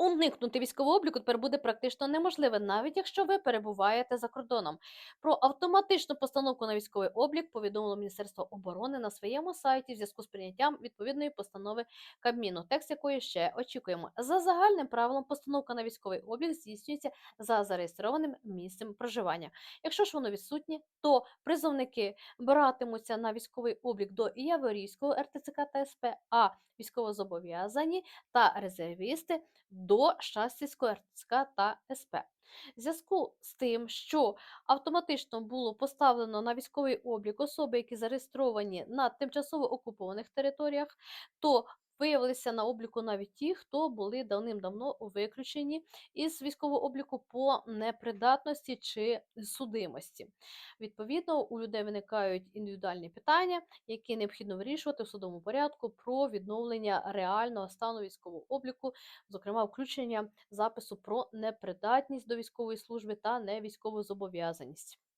Уникнути військового обліку тепер буде практично неможливо, навіть якщо ви перебуваєте за кордоном. Про автоматичну постановку на військовий облік повідомило Міністерство оборони на своєму сайті в зв'язку з прийняттям відповідної постанови Кабміну, текст якої ще очікуємо. За загальним правилом, постановка на військовий облік здійснюється за зареєстрованим місцем проживання. Якщо ж воно відсутнє, то призовники братимуться на військовий облік до Яворівського РТЦК та СП, а військовозобов'язані та резервісти до Щастівського РТЦК та СП. В зв'язку з тим, що автоматично було поставлено на військовий облік особи, які зареєстровані на тимчасово окупованих територіях, то виявилися на обліку навіть ті, хто були давним-давно виключені із військового обліку по непридатності чи судимості. Відповідно, у людей виникають індивідуальні питання, які необхідно вирішувати в судовому порядку про відновлення реального стану військового обліку, зокрема включення запису про непридатність до військової служби та невійськову зобов'язаність.